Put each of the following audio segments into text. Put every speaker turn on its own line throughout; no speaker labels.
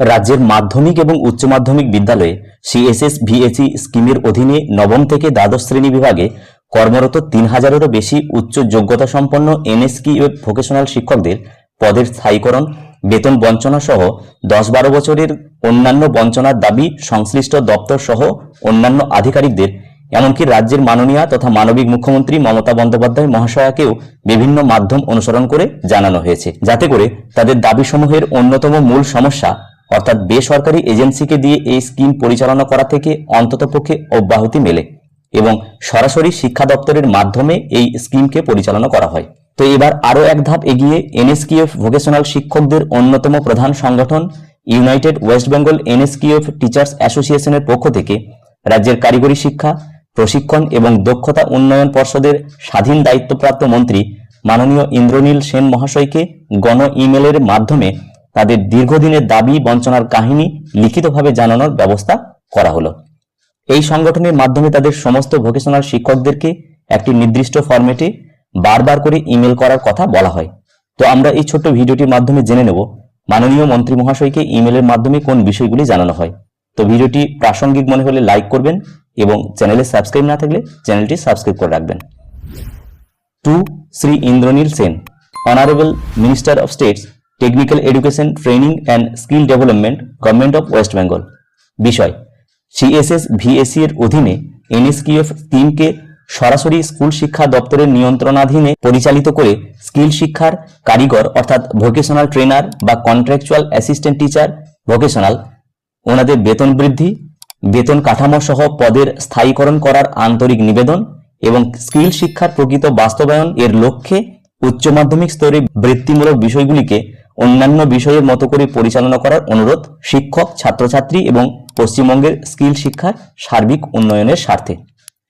রাজ্যের মাধ্যমিক এবং উচ্চ মাধ্যমিক বিদ্যালয়ে সিএসএস ভিএসি স্কিমের অধীনে নবম থেকে দ্বাদশ শ্রেণি বিভাগে কর্মরত তিন হাজারেরও বেশি উচ্চ যোগ্যতা সম্পন্ন এনএসকি ভোকেশনাল শিক্ষকদের পদের স্থায়ীকরণ, বেতন বঞ্চনা সহ দশ বারো বছরের অন্যান্য বঞ্চনার দাবি সংশ্লিষ্ট দপ্তর সহ অন্যান্য আধিকারিকদের। এমনকি রাজ্যের মাননীয় তথা মানবিক মুখ্যমন্ত্রী মমতা বন্দ্যোপাধ্যায় মহাশয়াকেও বিভিন্ন মাধ্যম অনুসরণ করে জানানো হয়েছে। যাতে করে তাদের দাবিসমূহের অন্যতম মূল সমস্যা অর্থাৎ বেসরকারি এজেন্সিকে দিয়ে এই স্কিম পরিচালনা করা থেকে অন্ততপক্ষে অব্যাহতি মেলে এবং সরাসরি শিক্ষা দপ্তরের মাধ্যমে এই স্কিমকে পরিচালনা করা হয়। তো এবার আরও এক ধাপ এগিয়ে এনএসকিএফ ভোকেশনাল শিক্ষকদের অন্যতম প্রধান সংগঠন United West Bengal NSQF teachers অ্যাসোসিয়েশনের পক্ষ থেকে রাজ্যের কারিগরি শিক্ষা, প্রশিক্ষণ এবং দক্ষতা উন্নয়ন পর্ষদের স্বাধীন দায়িত্বপ্রাপ্ত মন্ত্রী মাননীয় ইন্দ্রনীল সেন মহাশয়কে গণ ইমেলের মাধ্যমে তাদের দীর্ঘদিনের দাবি, বঞ্চনার কাহিনী লিখিতভাবে জানানোর ব্যবস্থা করা হলো। এই সংগঠনের মাধ্যমে তাদের সমস্ত ভোকেশনাল শিক্ষকদেরকে একটি নির্দিষ্ট ফরম্যাটে বারবার করে ইমেল করার কথা বলা হয়। তো আমরা এই ছোট্ট ভিডিওটির মাধ্যমে জেনে নেব, মাননীয় মন্ত্রী মহাশয়কে ইমেলের মাধ্যমে কোন বিষয়গুলি জানানো হয়। তো ভিডিওটি প্রাসঙ্গিক মনে হলে লাইক করবেন এবং চ্যানেলে সাবস্ক্রাইব না থাকলে চ্যানেলটি সাবস্ক্রাইব করে রাখবেন। To Shri Indranil Sen, honourable minister of states technical education training and skill development government of West Bengal বিষয় সিএসএস ভিএসি এর অধীনে এনএসকিএফ স্কিমকে সরাসরি স্কুল শিক্ষা দপ্তরের নিয়ন্ত্রণাধীনে পরিচালিত করে স্কিল শিক্ষার কারিগর অর্থাৎ ভোকেশনাল ট্রেনার বা কন্ট্রাকচুয়াল অ্যাসিস্ট্যান্ট টিচার ভোকেশনাল ওনাদের বেতন বৃদ্ধি, বেতন কাঠামো সহ পদের স্থায়ীকরণ করার আন্তরিক নিবেদন এবং স্কিল শিক্ষার প্রকৃত বাস্তবায়ন এর লক্ষ্যে উচ্চ মাধ্যমিক স্তরে বৃত্তিমূলক বিষয়গুলিকে অন্যান্য বিষয়ের মতো করে পরিচালনা করার অনুরোধ শিক্ষক, ছাত্রছাত্রী এবং পশ্চিমবঙ্গের স্কিল শিক্ষার সার্বিক উন্নয়নের স্বার্থে।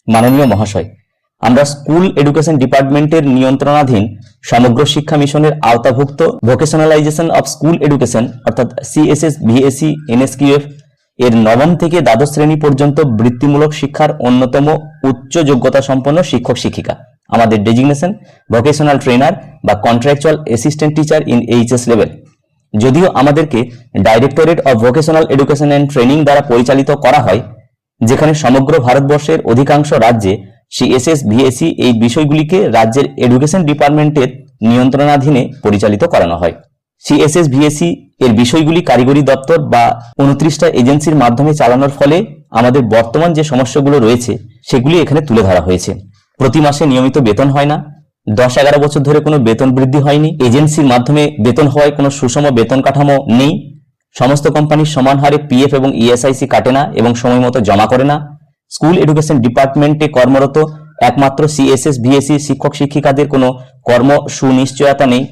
মাননীয় মহাশয়, আমরা স্কুল এডুকেশন ডিপার্টমেন্টের নিয়ন্ত্রণাধীন সমগ্র শিক্ষা মিশনের আওতাভুক্ত ভোকেশনালাইজেশন অফ স্কুল এডুকেশন, অর্থাৎ সিএসএস, ভিএসি, এনএসকিউএফ, এর নবম থেকে দ্বাদশ শ্রেণি পর্যন্ত বৃত্তিমূলক শিক্ষার অন্যতম উচ্চ যোগ্যতা সম্পন্ন শিক্ষক শিক্ষিকা আমাদের ডেজিগনেশন ভোকেশনাল ট্রেনার বা contractual assistant teacher in HS level যদিও আমাদেরকে directorate of vocational education and training দ্বারা পরিচালিত করা হয়, যেখানে সমগ্র ভারতবর্ষের অধিকাংশ রাজ্যে সিএসএস ভিএসি এই বিষয়গুলিকে রাজ্যের এডুকেশন ডিপার্টমেন্টের নিয়ন্ত্রণাধীনে পরিচালিত করানো হয়। সিএসএস ভিএসি এর বিষয়গুলি কারিগরি দপ্তর বা উনত্রিশটা এজেন্সির মাধ্যমে চালানোর ফলে আমাদের বর্তমান যে সমস্যাগুলো রয়েছে, সেগুলি এখানে তুলে ধরা হয়েছে। প্রতি মাসে নিয়মিত বেতন হয় না। দশ এগারো বছর ধরে কোনো বেতন বৃদ্ধি হয়নি। এজেন্সির মাধ্যমে বেতন হওয়ায় কোনো সুষম বেতন কাঠামো নেই। সমস্ত কোম্পানির সমান হারে পিএফ এবং ইএসআইসি কাটে না এবং সময় মতো জমা করে না। স্কুল এডুকেশন ডিপার্টমেন্টে কর্মরত একমাত্র সিএসএস ভিএসি শিক্ষক, শিক্ষিকাদের কোনো কর্ম সুনিশ্চয়তা নেই।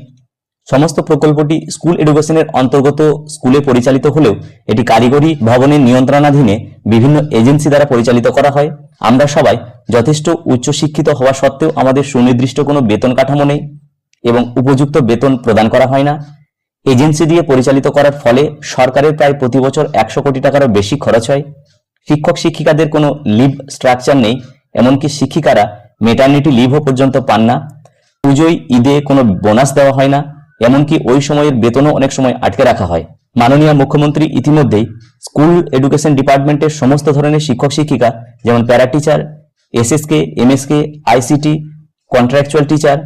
সমস্ত প্রকল্পটি স্কুল এডুকেশনের অন্তর্গত স্কুলে পরিচালিত হলেও এটি কারিগরি ভবনের নিয়ন্ত্রণাধীনে বিভিন্ন এজেন্সি দ্বারা পরিচালিত করা হয়। আমরা সবাই যথেষ্ট উচ্চশিক্ষিত হওয়া সত্ত্বেও আমাদের সুনির্দিষ্ট কোনো বেতন কাঠামো নেই এবং উপযুক্ত বেতন প্রদান করা হয় না। এজেন্সি দিয়ে পরিচালিত করার ফলে সরকারের প্রায় প্রতি বছর একশো কোটি টাকারও বেশি খরচ হয়। শিক্ষক শিক্ষিকাদের কোনো লিভ স্ট্রাকচার নেই, এমনকি শিক্ষিকারা মেটার্নিটি লিভও পর্যন্ত পান না। পুজোয়, ঈদে কোনো বোনাস দেওয়া হয় না, এমনকি ওই সময়ের বেতনও অনেক সময় আটকে রাখা হয়। মাননীয় মুখ্যমন্ত্রী ইতিমধ্যেই স্কুল, এডুকেশন ডিপার্টমেন্টের সমস্ত ধরনের শিক্ষক, শিক্ষিকা, যেমন para teacher, SSK, MSK, ICT, contractual teacher,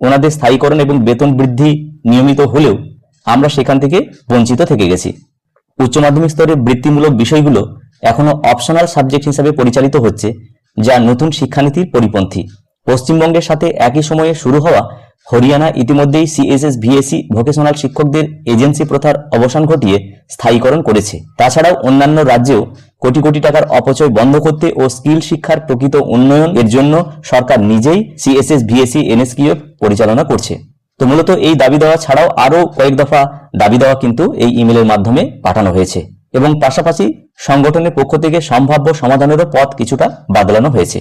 ওনাদের স্থায়ীকরণ এবং বেতন বৃদ্ধি নিয়মিত হলেও আমরা সেখান থেকে বঞ্চিত থেকে গেছি। উচ্চ মাধ্যমিক স্তরে বৃত্তিমূলক বিষয়গুলো এখনও অপশনাল সাবজেক্ট হিসাবে পরিচালিত হচ্ছে, যা নতুন শিক্ষানীতির পরিপন্থী। পশ্চিমবঙ্গের সাথে একই সময়ে শুরু হওয়া হরিয়ানা ইতিমধ্যেই সিএসএস ভিএসি ভোকেশনাল শিক্ষকদের এজেন্সি প্রথার অবসান ঘটিয়ে স্থায়ীকরণ করেছে। তাছাড়াও অন্যান্য রাজ্যেও কোটি কোটি টাকার অপচয় বন্ধ করতে ও স্কিল শিক্ষার প্রকৃত উন্নয়ন এর জন্য সরকার নিজেই সিএসএস ভিএসি এনএসকিউ পরিচালনা করছে। তো মূলত এই দাবি দেওয়া ছাড়াও আরও কয়েক দফা দাবি দেওয়া কিন্তু এই ইমেলের মাধ্যমে পাঠানো হয়েছে এবং পাশাপাশি সংগঠনের পক্ষ থেকে সম্ভাব্য সমাধানেরও পথ কিছুটা বাদলানো হয়েছে।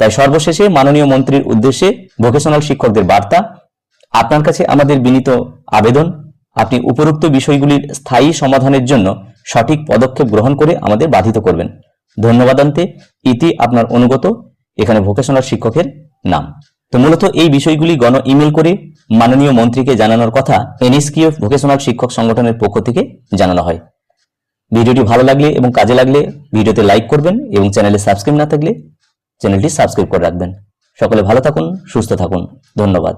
তাই সর্বশেষে মাননীয় মন্ত্রীর উদ্দেশ্যে ভোকেশনাল শিক্ষকদের বার্তা, আপনার কাছে আমাদের বিনীত আবেদন, আপনি উপরোক্ত বিষয়গুলির স্থায়ী সমাধানের জন্য সঠিক পদক্ষেপ গ্রহণ করে আমাদের বাধিত করবেন। ধন্যবাদান্তে, ইতি আপনার অনুগত, এখানে ভোকেশনাল শিক্ষকের নাম। তো মূলত এই বিষয়গুলি গণ ইমেল করে মাননীয় মন্ত্রীকে জানানোর কথা এনএসকিউ ভোকেশনাল শিক্ষক সংগঠনের পক্ষ থেকে জানানো হয়। ভিডিওটি ভালো লাগলে এবং কাজে লাগলে ভিডিওতে লাইক করবেন এবং চ্যানেলে সাবস্ক্রাইব না থাকলে চ্যানেলটি সাবস্ক্রাইব করে রাখবেন। সকলে ভালো থাকুন সুস্থ থাকুন। ধন্যবাদ।